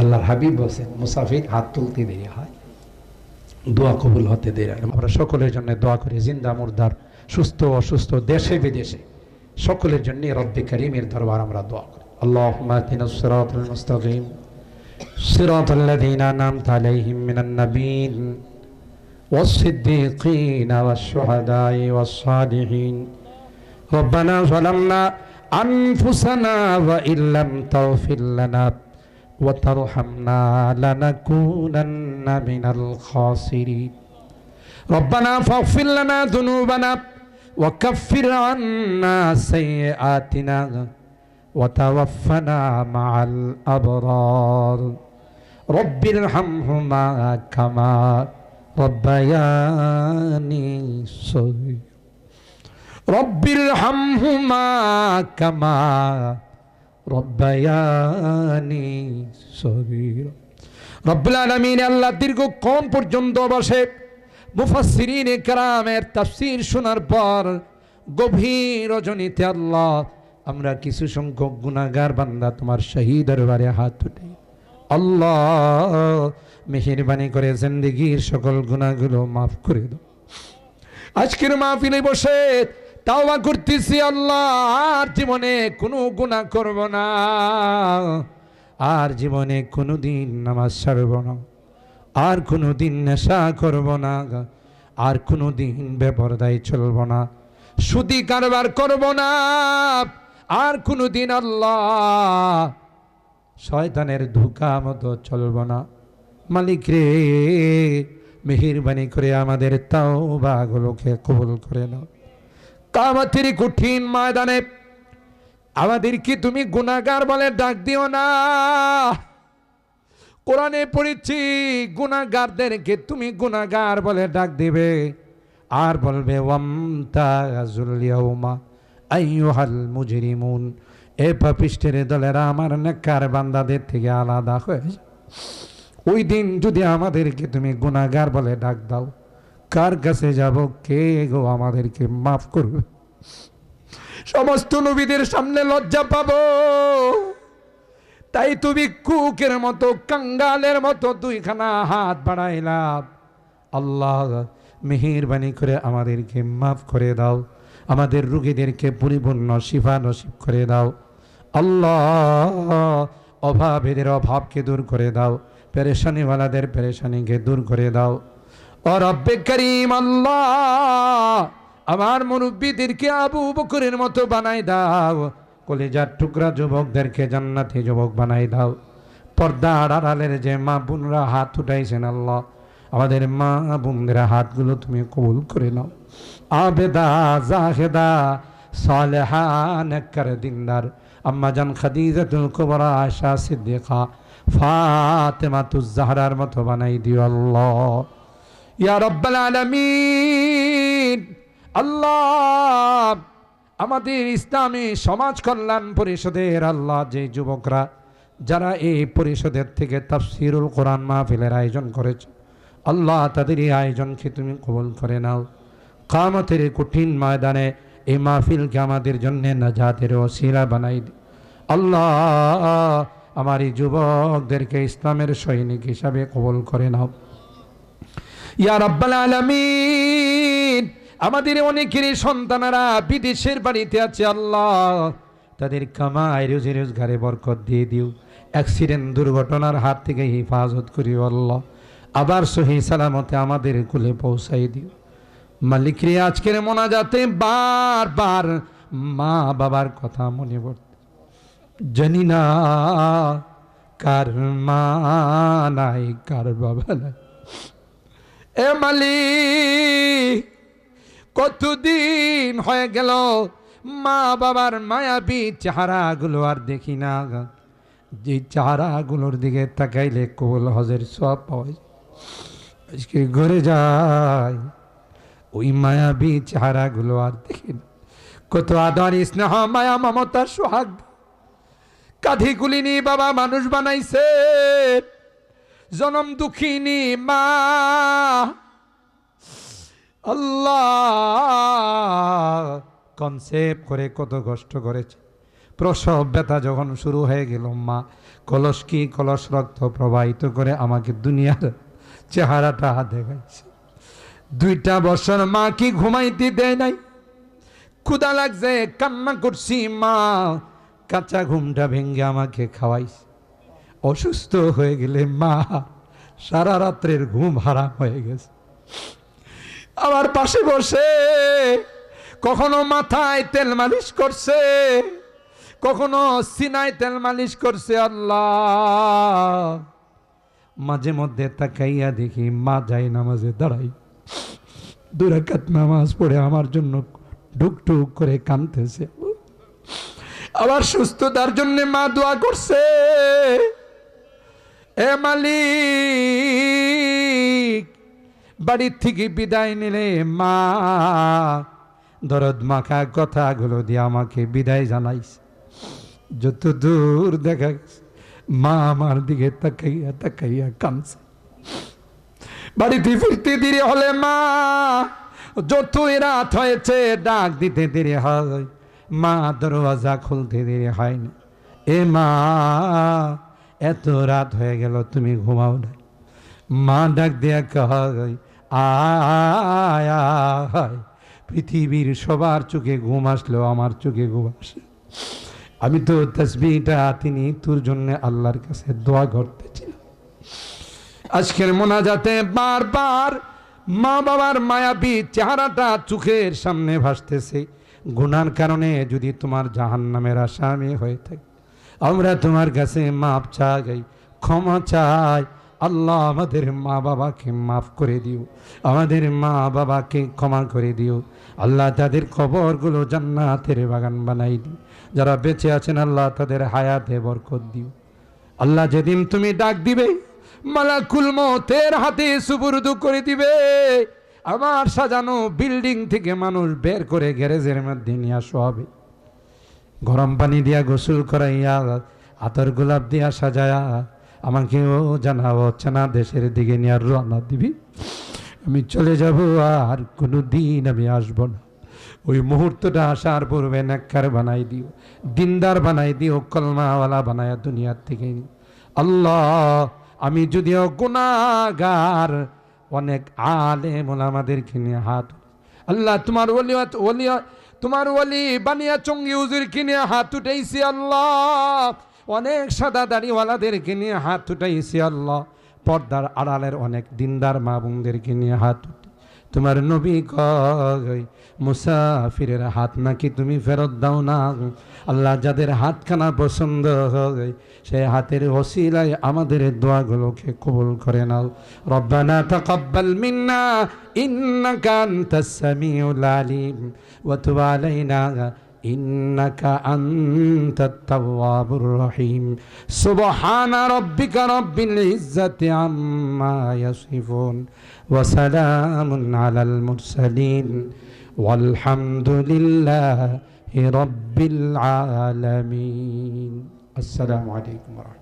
আল্লাহর হাবিব বলছেন মুসাফির হাত তুলতে দেরি হয় দোয়া কবুল হতে দেরি হয় আমরা সকলের জন্য দোয়া করি জিন্দা মুর্দার সুস্থ অসুস্থ দেশে বিদেশে সকলের জন্য রব্বে করিমের দরবার আমরা দোয়া করি আল্লাহ সিরাতুল মুস্তাকিম صراط الذين أنعمت عليهم من النبيين والصديقين والشهداء والصالحين ربنا ظلمنا أنفسنا وإن لم تغفر لنا وترحمنا لنكونن من الخاسرين. ربنا فاغفر لنا ذنوبنا وكفر عنا سيئاتنا وتوفنا مع الأبرار. رب ارحمهما كما ربياني صغير رب ارحمهما كما রব্বায়ানি সগীর। রব্বুল আলামিন আল্লাহ দীর্ঘক্ষণ পর্যন্ত বসে মুফাসসিরিন কেরামের তাফসীর শোনার পর গভীর রজনীতে আল্লাহ, আমরা কিছু সংখ্যক গুনাহগার বান্দা তোমার শহীদ দরবারে হাত উঠে আল্লাহ মেহেরবানি করে জিন্দেগির সকল গুনাহগুলো মাফ করে দাও। আজকের মাহফিলে বসে তাওবা করতেছি আল্লাহ আর জীবনে কোনো গুনাহ করব না। আর জীবনে কোনো দিন নামাজ ছাড়ব না। আর কোনো দিন নেশা করব না। আর কোনো দিন বেপরদায় চলব না। সুদি কারবার করব না। আর কোনো দিন আল্লাহ শয়তানের ধোকা মতো চলব না। মালিক রে, মেহেরবানি করে আমাদের তাও বাগুলোকে কবুল করে নাও। কামাতের কঠিন ময়দানে। আমাদেরকে তুমি গুনাগার বলে ডাক দিও না। কোরআনে পড়েছি গুনাগারদেরকে তুমি গুনাগার বলে ডাক দিবে। আর বলবে আইয়ুহাল মুজরিমুন। এ পাপিষ্টের দলেরা আমার নেকার বান্দাদের থেকে আলাদা হয়ে ওই দিন যদি আমাদেরকে তুমি গুনাগার বলে ডাক দাও কার কাছে যাব? কে গো আমাদেরকে মাফ করবে? সমস্ত নবীদের সামনে লজ্জা পাবো। তাই তুমি কুকের মতো, কাঙ্গালের মতো দুইখানা হাত বাড়াইলাম আল্লাহ মেহেরবানি করে আমাদেরকে মাফ করে দাও। আমাদের রুগীদেরকে পরিপূর্ণ শিফা নসিব করে দাও। আল্লাহ অভাবেদের অভাবকে দূর করে দাও। পেরেশানিওয়ালাদের পেরেশানিকে দূর করে দাও। রব্বে করিম আল্লাহ, আমার মুরব্বীদেরকে আবু বকরের মতো বানাই দাও। কলেজার টুকরা যুবকদেরকে জান্নাতি যুবক বানাই দাও। পর্দা আড়ালের যে মা বোনরা হাত উঠাইছেন আল্লাহ, আমাদের মা বোনদের হাতগুলো তুমি কবুল করে নাও। আবেদা, জাহেদা সালেহা দিনদার, আম্মা জান খাদিজাতুল কুবরা আয়সা সিদ্দিকা, ফাতেমাতুজ জাহরার মতো বানাই দিও আল্লাহ। ইয়া রব্বাল আলামিন। আল্লাহ, আমাদের ইসলামী সমাজ কল্যাণ পরিষদের আল্লাহ যে যুবকরা, যারা এই পরিষদের থেকে তাফসিরুল কোরআন মাহফিলের আয়োজন করেছে, আল্লাহ তাদের এই আয়োজনকে তুমি কবল করে নাও। কামতের কঠিন ময়দানে এই মাহফিলকে আমাদের জন্য নাজাতের ওসিলা বানাই দি। আল্লাহ, আমার এই যুবকদেরকে ইসলামের সৈনিক হিসাবে কবল করে নাও। ইয়া রাব্বাল আলামিন। আমাদের অনেকেরই সন্তানেরা বিদেশের বাড়িতে আছে, আল্লাহ। তাদের কামাই, রুজি রোজগারে বরকত দিয়ে দিও। অ্যাক্সিডেন্ট, দুর্ঘটনার হাত থেকে হেফাজত করিও, আল্লাহ। আবার সহি সালামতে আমাদের কুলে পৌঁছাই দিও। মালিক রে আজকের মোনাজাতে বারবার মা বাবার কথা মনে পড়তে। জানি না কার মা নাই, কার বাবা নাই। এ মালিক, কতদিন হয়ে গেল মা বাবার মায়াবী চেহারাগুলো আর দেখি না যে চেহারাগুলোর দিকে তাকাইলে কোল হজের সব পাওয়া যায়। আজকে ঘরে যায় ওই মায়াবী চেহারাগুলো আর দেখি না। কত আদর, স্নেহ, মায়া মমতার সোহাগ। কাঁধি গুলিনি বাবা মানুষ বানাইছে। জনম দুঃখিনী মা। আল্লাহ কনসেপ্ট করে কত কষ্ট করেছে। প্রসব ব্যথা যখন শুরু হয়ে গেল মা, কলস কি কলস রক্ত প্রবাহিত করে আমাকে দুনিয়ার চেহারাটা দেখাইছে দুইটা বছর মা কি ঘুমাইতে দেয় নাই। ক্ষুদা লাগছে, কান্না করছি মা, কাঁচা ঘুমটা ভেঙ্গে আমাকে খাওয়াইছে। অসুস্থ হয়ে গেলে মা সারা রাত্রের ঘুম হারাম হয়ে গেছে। আমার পাশে বসে কখনো মাথায় তেল মালিশ করছে, কখনো সিনায় তেল মালিশ করছে আল্লাহ। মাঝে মধ্যে তাকাইয়া দেখি মা যাই নামাজে দাঁড়াই দুরাকাত নামাজ পড়ে আমার জন্য ঢুকঢুক করে কাঁদতেছে। আবার সুস্থতার জন্য মা দোয়া করছে। এ মালিক বাড়ির থেকে বিদায় নিলে মা, দরদ মাখা কথাগুলো দিয়ে আমাকে বিদায় জানাইছে। যত দূর দেখা মা আমার দিকে তাকাইয়া তাকাইয়া কাঁদছে। বাড়িতে ফিরতে দেরি হলে মা, যতই রাত হয়েছে, ডাক দিতে দেরি হয়। মা দরওয়াজা খুলতে দেরি হয় না এ মা এত রাত হয়ে গেল, তুমি ঘুমাও না মা ডাক দেয়া কয় আয়। পৃথিবীর সবার চোখে ঘুম আসলেও আমার চোখে ঘুম আসে। আমি তো তসবিটা তিনি তোর জন্য আল্লাহর কাছে দোয়া করতেছিলাম। আজকের মোনাজাতে বারবার মা বাবার মায়াবী চেহারাটা চোখের সামনে ভাসতেছে। গুনার কারণে যদি তোমার জাহান নামের আসামি হয়ে থাকে আমরা তোমার কাছে মাপ চাই, ক্ষমা চাই। আল্লাহ আমাদের মা বাবাকে মাফ করে দিও। আমাদের মা বাবাকে ক্ষমা করে দিও। আল্লাহ তাদের খবরগুলো জান্নাতের বাগান বানাই দিও। যারা বেঁচে আছেন, আল্লাহ তাদের হায়াতে বরকত দিও। আল্লাহ যেদিন তুমি ডাক দিবে, মালাকুল মতের হাতে সুপুরদু করে দিবে। আমার সাজানো বিল্ডিং থেকে মানুষ বের করে গ্যারেজের মধ্যে নিয়ে আসা হবে। গরম পানি দিয়া গোসল করাইয়া, আতর গোলাপ দিয়া সাজায়া আমাকেও জানাব চেনা দেশের দিকে নিয়ে রান্না দিবি। আমি চলে যাব আর কোনো দিন আমি আসব না। ওই মুহূর্তটা আসার পূর্বে নাক্কার বানাই দিও, দিনদার বানাই দিও, কলমাওয়ালা বানায়া দুনিয়ার থেকে আল্লাহ, আমি যদিও গুনাগার অনেক আলেম আমাদেরকে নিয়ে হাত আল্লাহ, তোমার ওলিয়াত, ওলিয়া তোমার ওলি বানিয়া চঙ্গি উজুর কিনে হাত উঠাইছি আল্লাহ। অনেক সাদা দাড়িওয়ালাদেরকে নিয়ে হাত উঠাইছি আল্লাহ। পর্দার আড়ালের অনেক দিনদার মা বোনদেরকে নিয়ে হাত তোমার নবী কয় মুসাফিরের হাত নাকি তুমি ফেরত দাও না? আল্লাহ যাদের হাতখানা পছন্দ হয়, সে হাতের হসিলায় আমাদের দোয়াগুলোকে কবুল করে নাও। রব্বানা তাকাব্বাল মিন্না, ইন্নাকা আনতাস সামিউল আলিম, ওয়া তুব আলাইনা। إنك أنت التواب الرحيم. سبحان ربك رب العزة عما يصفون وسلام على المرسلين والحمد لله رب العالمين. السلام عليكم ورحمة الله.